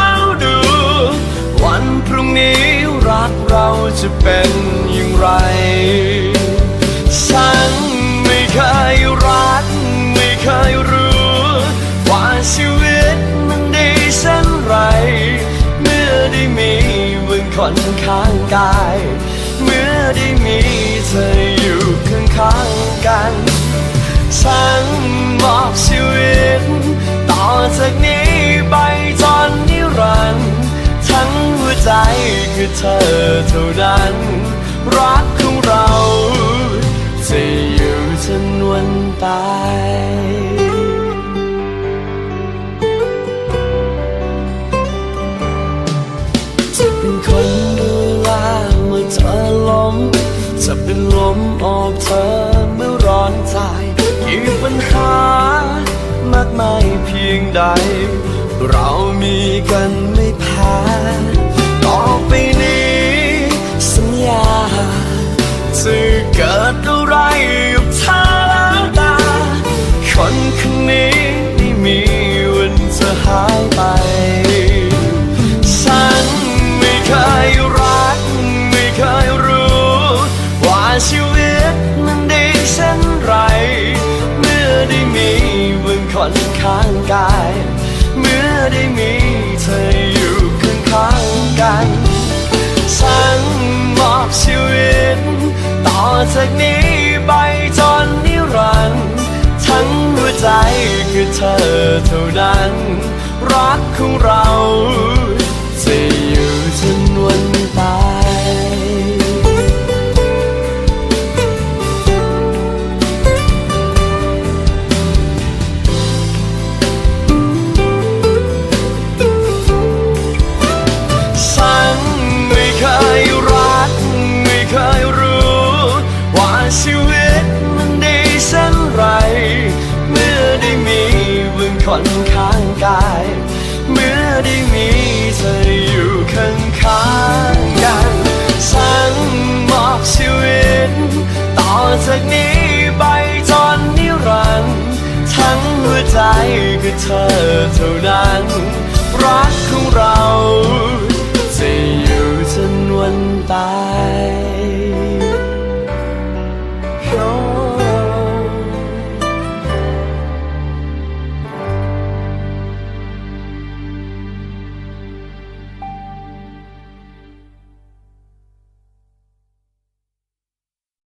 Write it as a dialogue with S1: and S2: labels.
S1: า รุ่งนี้รักเราจะเป็นอย่างไร ฉันไม่เคยรัก ไม่เคยรู้ ว่าชีวิตมันดีเช่นไร เมื่อได้มีมึงคนข้างกาย เมื่อได้มีเธออยู่ข้างข้างๆกัน ฉัน เธอเท่านั้น รักของเราจะอยู่จนวันตายจะเป็นคนดูแลเมื่อเธอล้มจะเป็นลมอบเธอเมื่อร้อนใจกี่ปัญหามากมายเพียงใด เรามีกันไม่แพ้ จะเกิดอะไรกับเธอแล้วตา คนคนนี้ไม่มีวันจะหายไป ฉันไม่เคยรัก ไม่เคยรู้ ว่าชีวิตมันดีเช่นไร เมื่อได้มีมึงคนข้างกาย เมื่อได้มีเธออยู่ข้างข้างๆกัน ฉันมอบชีวิต ต่อจากนี้ไปจนนิรันดร์ทั้งหัวใจคือเธอเท่านั้น รักของเรา ชีวิตมันดีเช่นไร เมื่อได้มีมึงคนข้างกาย เมื่อได้มีเธออยู่ข้างข้างๆกันฉันมอบชีวิต ต่อจากนี้ไปจนนิรันดร์ทั้งหัวใจคือเธอเท่านั้น